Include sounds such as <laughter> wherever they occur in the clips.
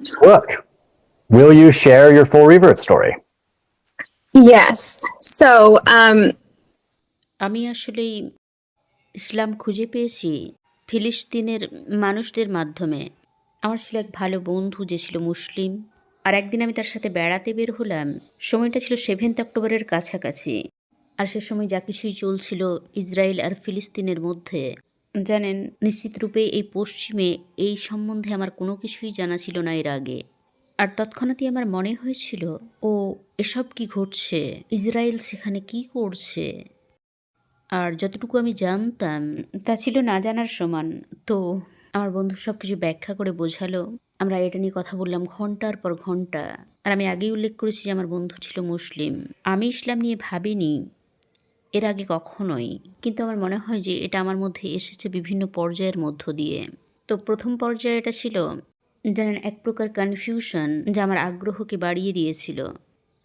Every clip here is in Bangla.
Brooke, will you share your full revert story? Yes. So, um, আমি আসলে ইসলাম খুঁজে পেয়েছি ফিলিস্তিনের মানুষদের মাধ্যমে। আমার ছিল এক ভালো বন্ধু যে ছিল মুসলিম। আর একদিন আমি তার সাথে বেড়াতে বের হলাম। সময়টা ছিল সেভেন্থ অক্টোবরের কাছাকাছি। আর সে সময় যা কিছুই চলছিল ইসরায়েল আর ফিলিস্তিনের মধ্যে। জানেন নিশ্চিত রূপে এই পশ্চিমে এই সম্বন্ধে আমার কোনো কিছুই জানা ছিল না এর আগে। আর তৎক্ষণাৎই আমার মনে হয়েছিল, ও, এসব কি ঘটছে? ইসরায়েল সেখানে কি করছে? আর যতটুকু আমি জানতাম, তা ছিল না জানার সমান। তো আমার বন্ধু সব কিছু ব্যাখ্যা করে বোঝালো, আমরা এটা নিয়ে কথা বললাম ঘণ্টার পর ঘণ্টা আর আমি আগেই উল্লেখ করেছি যে আমার বন্ধু ছিল মুসলিম। আমি ইসলাম নিয়ে ভাবিনি এর আগে কখনোই। কিন্তু আমার মনে হয় যে এটা আমার মধ্যে এসেছে বিভিন্ন পর্যায়ের মধ্য দিয়ে। তো প্রথম পর্যায়ে এটা ছিল জানেন এক প্রকার কনফিউশন যা আমার আগ্রহকে বাড়িয়ে দিয়েছিল।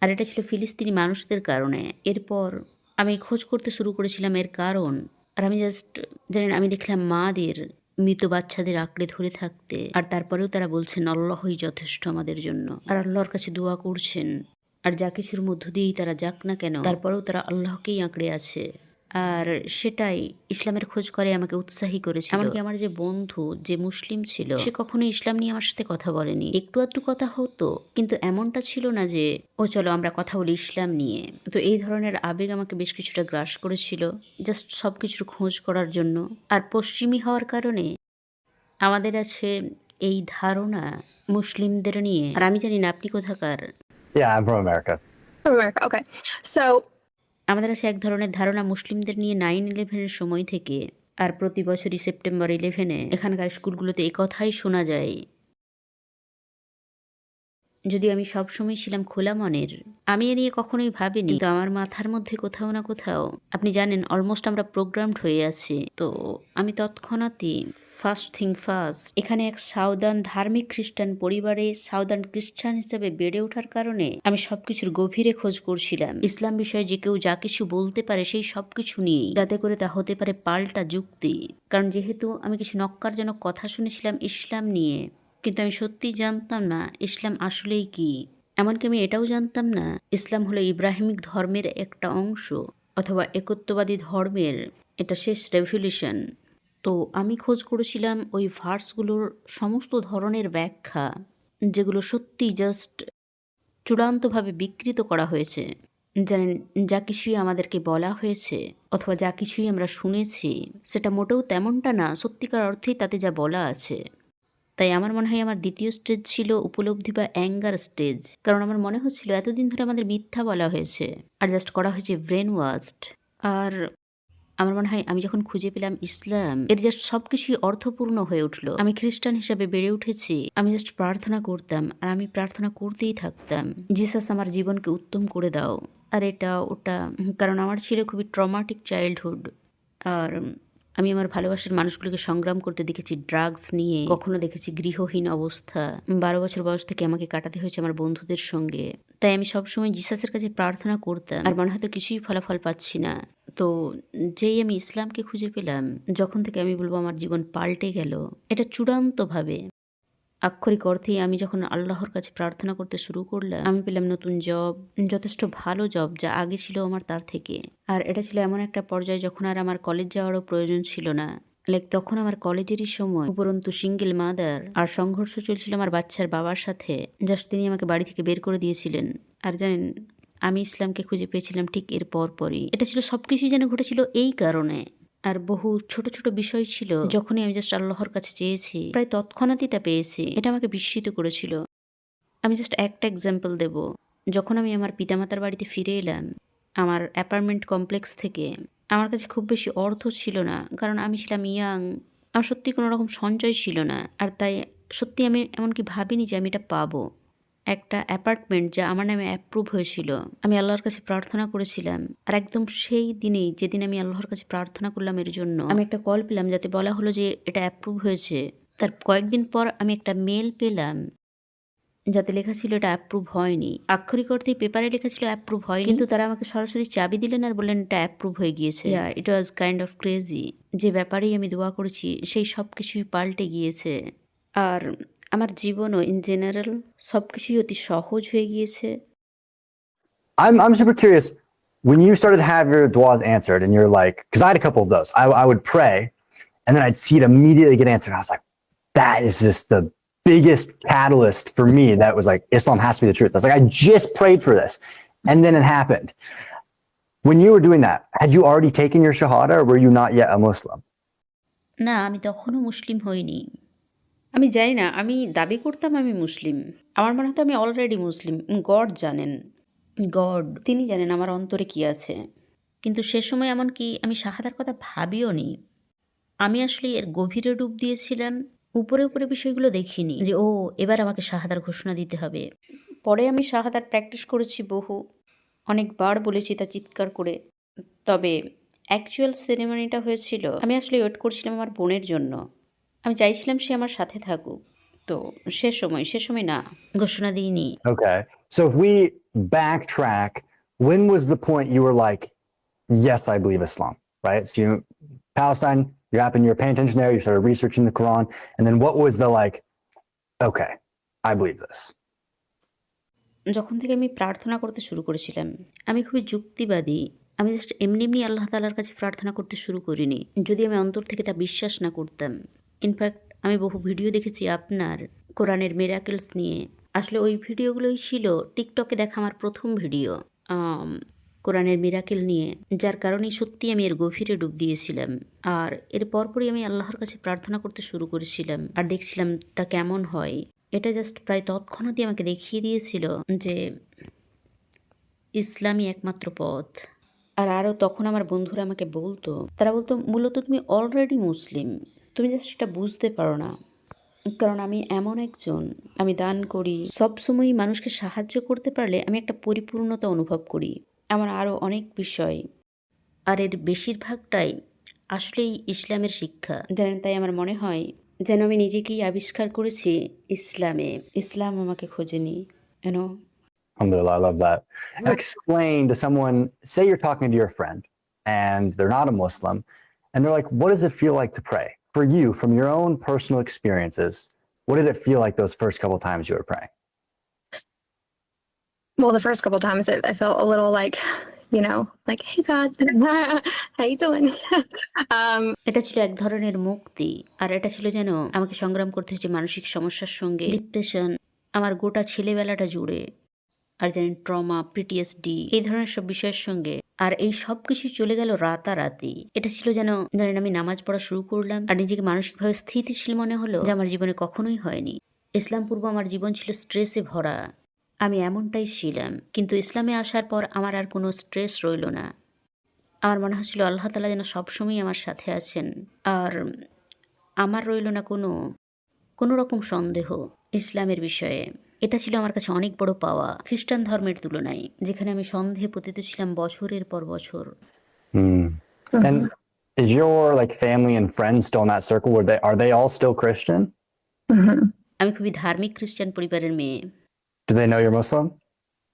আর এটা ছিল ফিলিস্তিনি মানুষদের কারণে। এরপর আমি খোঁজ করতে শুরু করেছিলাম এর কারণ। আর আমি জাস্ট জানেন আমি দেখলাম মাদের মৃত বাচ্চাদের আঁকড়ে ধরে থাকতে। আর তারপরেও তারা বলছেন, আল্লাহই যথেষ্ট আমাদের জন্য। আর আল্লাহর কাছে দোয়া করছেন। আর যা কিছুর মধ্য দিয়েই তারা যাক না কেন তারপরেও তারা আল্লাহকেই আঁকড়ে আছে। আর সেটাই ইসলামের খোঁজ করে আমাকে উৎসাহী করেছিল। এমনকি আমার যে বন্ধু যে মুসলিম ছিল সে কখনো ইসলাম নিয়ে আমার সাথে কথা বলেনি। একটু আধটু কথা হতো কিন্তু এমনটা ছিল না যে ও চলো আমরা কথা বলি ইসলাম নিয়ে। তো এই ধরনের আবেগ আমাকে বেশ কিছুটা গ্রাস করেছিল জাস্ট সব কিছুর খোঁজ করার জন্য। আর পশ্চিমী হওয়ার কারণে আমাদের আছে এই ধারণা মুসলিমদের নিয়ে। আর আমি জানি না আপনি কোথাকার। Yeah, I'm from America. from America. Okay. So, আমাদের আছে এক ধরনের ধারণা মুসলিমদের নিয়ে নাইন ইলেভেনের সময় থেকে আর প্রতি বছরই সেপ্টেম্বর ইলেভেনে এখানকার স্কুলগুলোতে এই কথাই শোনা যায় যদি আমি সবসময় ছিলাম খোলা মনের আমি এ নিয়ে কখনোই ভাবিনি তো আমার মাথার মধ্যে কোথাও না কোথাও আপনি জানেন অলমোস্ট আমরা প্রোগ্রামড হয়ে আছি তো আমি তৎক্ষণাৎই ফার্স্ট থিং ফার্স্ট, এখানে এক সাউদার্ন ধার্মিক খ্রিস্টান পরিবারে সাউদার্ন খ্রিস্টান হিসেবে বেড়ে ওঠার কারণে আমি সবকিছুর গভীরে খোঁজ করছিলাম। ইসলাম বিষয়ে যে কেউ যা কিছু বলতে পারে সেই সব কিছু নিয়েই, যাতে করে তা হতে পারে পাল্টা যুক্তি। কারণ যেহেতু আমি কিছু নক্কারজনক কথা শুনেছিলাম ইসলাম নিয়ে, কিন্তু আমি সত্যিই জানতাম না ইসলাম আসলেই কি। এমনকি আমি এটাও জানতাম না, ইসলাম হলো ইব্রাহিমিক ধর্মের একটা অংশ অথবা একত্ববাদী ধর্মের, এটা শেষ রেভলিউশন। তো আমি খোঁজ করেছিলাম ওই ভার্সগুলোর সমস্ত ধরনের ব্যাখ্যা, যেগুলো সত্যি জাস্ট চূড়ান্তভাবে বিকৃত করা হয়েছে। জানেন, যা কিছুই আমাদেরকে বলা হয়েছে অথবা যা কিছুই আমরা শুনেছি, সেটা মোটেও তেমনটা না, সত্যিকার অর্থেই তাতে যা বলা আছে। তাই আমার মনে হয় আমার দ্বিতীয় স্টেজ ছিল উপলব্ধি বা অ্যাঙ্গার স্টেজ কারণ আমার মনে হচ্ছিল এতদিন ধরে আমাদের মিথ্যা বলা হয়েছে, আর জাস্ট করা হয়েছে ব্রেন ওয়াস্ট আর আমার মনে হয় আমি যখন খুঁজে পেলাম ইসলাম, এর জাস্ট সবকিছুই অর্থপূর্ণ হয়ে উঠল। আমি খ্রিস্টান হিসাবে বেড়ে উঠেছি। আমি জাস্ট প্রার্থনা করতাম আর আমি প্রার্থনা করতেই থাকতাম। জিসাস আমার জীবনকে উত্তম করে দাও। আর এটা, ওটা, কারণ আমার ছিল খুবই ট্রমাটিক চাইল্ডহুড আর আমি আমার ভালোবাসার মানুষগুলোকে সংগ্রাম করতে দেখেছি ড্রাগস নিয়ে। কখনো দেখেছি গৃহহীন অবস্থা। বারো বছর বয়স থেকে আমাকে কাটাতে হয়েছে আমার বন্ধুদের সঙ্গে। তাই আমি সবসময় জিসাসের কাছে প্রার্থনা করতাম। আর মনে হয়তো কিছুই ফলাফল পাচ্ছি না। তো যেই আমি ইসলামকে খুঁজে পেলাম, যখন থেকে আমি বলব আমার জীবন পাল্টে গেল, এটা চূড়ান্তভাবে আক্ষরিক অর্থেই আমি যখন আল্লাহর কাছে প্রার্থনা করতে শুরু করলাম, আমি পেলাম নতুন জব যথেষ্ট ভালো জব যা আগে ছিল আমার তার থেকে। আর এটা ছিল এমন একটা পর্যায়ে যখন আর আমার কলেজ যাওয়ারও প্রয়োজন ছিল না। লাইক তখন আমার কলেজেরই সময়, উপরন্তু সিঙ্গেল মাদার আর সংঘর্ষ চলছিল আমার বাচ্চার বাবার সাথে জাস্ট তিনি আমাকে বাড়ি থেকে বের করে দিয়েছিলেন। আর জানেন, আমি ইসলামকে খুঁজে পেয়েছিলাম ঠিক এর পর পরই। এটা ছিল সবকিছুই যেন ঘটেছিল এই কারণে। আর বহু ছোট ছোট বিষয় ছিল। যখনই আমি জাস্ট আল্লাহর কাছে চেয়েছি, প্রায় তৎক্ষণাৎই তা পেয়েছি। এটা আমাকে বিস্মিত করেছিল। আমি জাস্ট একটা এক্সাম্পল দেব। যখন আমি আমার পিতামাতার বাড়িতে ফিরে এলাম, আমার অ্যাপার্টমেন্ট কমপ্লেক্স থেকে, আমার কাছে খুব বেশি অর্থ ছিল না, কারণ আমি ছিলাম ইয়াং আমার সত্যি কোনো রকম সঞ্চয় ছিল না। আর তাই সত্যি আমি এমনকি ভাবিনি যে আমি এটা পাবো। একটা অ্যাপার্টমেন্ট যা আমার নামে অ্যাপ্রুভ হয়েছিল। আমি আল্লাহর কাছে প্রার্থনা করেছিলাম। আর একদম সেই দিনেই যেদিন আমি আল্লাহর কাছে প্রার্থনা করলাম এর জন্য আমি একটা কল পেলাম যাতে বলা হলো যে এটা অ্যাপ্রুভ হয়েছে। তার কয়েকদিন পর আমি একটা মেল পেলাম যাতে লেখা ছিল এটা অ্যাপ্রুভ হয়নি। আক্ষরিক অর্থে পেপারে লেখা ছিল অ্যাপ্রুভ হয়নি। কিন্তু তারা আমাকে সরাসরি চাবি দিলেন আর বললেন এটা অ্যাপ্রুভ হয়ে গিয়েছে। It was kind of crazy যে ব্যাপারেই আমি দোয়া করেছি সেই সব কিছুই পাল্টে গিয়েছে। আর আমার জীবনও ইন জেনারেল সব কিছুই অতি সহজ হয়ে গিয়েছে I'm I'm super curious. When you started to have your duas answered, and you're like, because I had a couple of those. I, I would pray, and then I'd see it immediately get answered. I was like, that is just the biggest catalyst for me. That was like Islam has to be the truth. I was like, I just prayed for this, and then it happened. When you were doing that, had you already taken your shahada, or were you not yet a Muslim? না আমি তখনও মুসলিম হইনি আমি জানি না, আমি দাবি করতাম আমি মুসলিম। আমার মনে হতো আমি অলরেডি মুসলিম। গড জানেন। গড, তিনি জানেন আমার অন্তরে কি আছে। কিন্তু সে সময় এমনকি আমি শাহাদার কথা ভাবিও নি। আমি আসলে এর গভীরে ডুব দিয়েছিলাম, উপরে উপরে বিষয়গুলো দেখিনি যে, ও, এবার আমাকে শাহাদার ঘোষণা দিতে হবে। পরে আমি শাহাদার প্র্যাকটিস করেছি বহু, অনেকবার বলেছি তা চিৎকার করে। তবে অ্যাকচুয়াল সেরেমনিটা হয়েছিল, আমি আসলে ওয়েট করছিলাম আমার বোনের জন্য। আমি চাইছিলাম সে আমার সাথে থাকুক তো সে সময় সে সময় না ঘোষণা দিইনি Okay. So if we backtrack, when was the point you were like, yes, I believe Islam, right? So you, Palestine, you happened, you're paying attention there, you started researching the Quran. And then what was the like, okay, I believe this. যখন থেকে আমি প্রার্থনা করতে শুরু করেছিলাম আমি খুবই যুক্তিবাদী আমি জাস্ট এমনি এমনি আল্লাহ তালার কাছে প্রার্থনা করতে শুরু করিনি যদি আমি অন্তর থেকে তা বিশ্বাস না করতাম ইনফ্যাক্ট আমি বহু ভিডিও দেখেছি আপনার কোরআনের মেরাকেলস নিয়ে। আসলে ওই ভিডিওগুলোই ছিল টিকটকে দেখা আমার প্রথম ভিডিও কোরআনের মিরাকেল নিয়ে, যার কারণে সত্যি আমি এর গভীরে ডুব দিয়েছিলাম। আর এর পরপরই আমি আল্লাহর কাছে প্রার্থনা করতে শুরু করেছিলাম, আর দেখছিলাম তা কেমন হয়। এটা জাস্ট প্রায় তৎক্ষণাৎই আমাকে দেখিয়ে দিয়েছিল যে ইসলামই একমাত্র পথ। আর আরও তখন আমার বন্ধুরা আমাকে বলতো, তারা বলতো, মূলত তুমি অলরেডি মুসলিম তুমি জাস্ট সেটা বুঝতে পারো না। কারণ আমি এমন একজন আমি দান করি। সবসময় মানুষকে সাহায্য করতে পারলে আমি একটা পরিপূর্ণতা অনুভব করি। আমার আরও অনেক বিষয়। আর এর বেশিরভাগটাই আসলেই ইসলামের শিক্ষা। জানেন তাই আমার মনে হয় যেন আমি নিজেকেই আবিষ্কার করেছি ইসলামে। ইসলাম আমাকে খোঁজেনি and Alhamdulillah, I love that. Explain to someone, say you're talking to your friend and they're not a Muslim, and they're like, what does it feel like to pray? For you, from your own personal experiences, what did it feel like those first couple times you were praying? well, the first couple times it, I felt a little like, you know, like, hey God, how you doing? um, এটা ছিল এক ধরনের মুক্তি আর এটা ছিল যেন আমাকে সংগ্রাম করতে হচ্ছে মানসিক সমস্যার সঙ্গে ডিপ্রেশন আমার গোটা ছেলেবেলাটা জুড়ে আর জানেন ট্রমা পিটিএসডি এই ধরনের সব বিষয়ের সঙ্গে আর এই সব কিছু চলে গেল রাতারাতি। এটা ছিল যেন জানেন আমি নামাজ পড়া শুরু করলাম আর নিজেকে মানসিকভাবে স্থিতিশীল মনে হলো যে আমার জীবনে কখনোই হয়নি। ইসলাম পূর্ব আমার জীবন ছিল স্ট্রেসে ভরা। আমি এমনটাই ছিলাম, কিন্তু ইসলামে আসার পর আমার আর কোনো স্ট্রেস রইল না। আমার মনে হচ্ছিল আল্লাহ তালা যেন সবসময় আমার সাথে আছেন। আর আমার রইল না কোনো কোনো রকম সন্দেহ ইসলামের বিষয়ে। এটা ছিল আমার কাছে অনেক বড় পাওয়া খ্রিস্টান ধর্মের তুলনায় যেখানে আমি সন্দেহে পতিত ছিলাম বছরের পর বছর And is your like family and friends still in that circle? Were they are they all still Christian? mhm. আমি খুবই ধার্মিক খ্রিস্টান পরিবারের মেয়ে Do they know you're Muslim?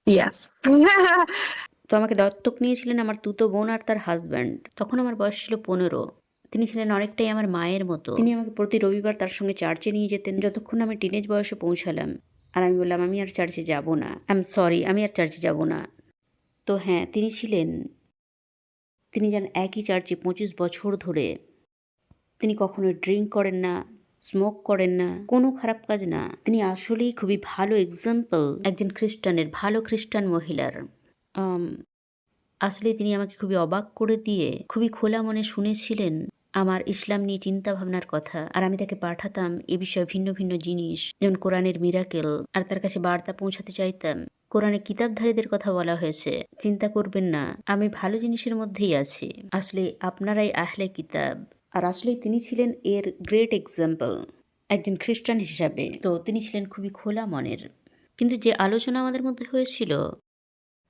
Yes. <laughs> তো আমাকে দত্তক নিয়েছিলেন আমার তুতো বোন আর তার হাজব্যান্ড তখন আমার বয়স ছিল পনেরো তিনি ছিলেন অনেকটাই আমার মায়ের মতো তিনি আমাকে প্রতি রবিবার তার সঙ্গে চার্চে নিয়ে যেতেন যতক্ষণ আমি টিনেজ বয়সে পৌঁছালাম আর আমি বললাম, আমি আর চার্চে যাব না। আই এম সরি, আমি আর চার্চে যাব না। তো হ্যাঁ তিনি ছিলেন, তিনি যান একই চার্চে পঁচিশ বছর ধরে। তিনি কখনো ড্রিঙ্ক করেন না, স্মোক করেন না, কোনো খারাপ কাজ না। তিনি আসলেই খুবই ভালো এক্সাম্পল, একজন খ্রিস্টানের, ভালো খ্রিস্টান মহিলার। আসলে তিনি আমাকে খুবই অবাক করে দিয়ে, খুবই খোলা মনে শুনেছিলেন। আমার ইসলাম নিয়ে চিন্তা ভাবনার কথা আর আমি তাকে পাঠাতাম এ বিষয়ে ভিন্ন ভিন্ন জিনিস, যেমন কোরআনের মিরাকেল আর তার কাছে বার্তা পৌঁছাতে চাইতাম। কোরআনে কিতাবধারীদের কথা বলা হয়েছে, চিন্তা করবেন না, আমি ভালো জিনিসের মধ্যেই আছি। আসলে আপনারাই আহলে কিতাব, আর আসলে তিনি ছিলেন এর গ্রেট এক্সাম্পল একজন খ্রিস্টান হিসাবে। তো তিনি ছিলেন খুবই খোলা মনের। কিন্তু যে আলোচনা আমাদের মধ্যে হয়েছিল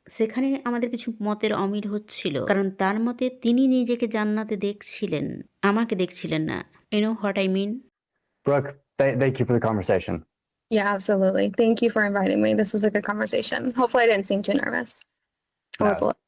সেখানে আমাদের কিছু মতের অমিল হচ্ছিল। কারণ তার মতে তিনি নিজেকে জান্নাতে দেখছিলেন আমাকে দেখছিলেন না। You know what I mean Brooke thank you for the conversation yeah absolutely thank you for inviting me this was a good conversation hopefully I didn't seem too nervous was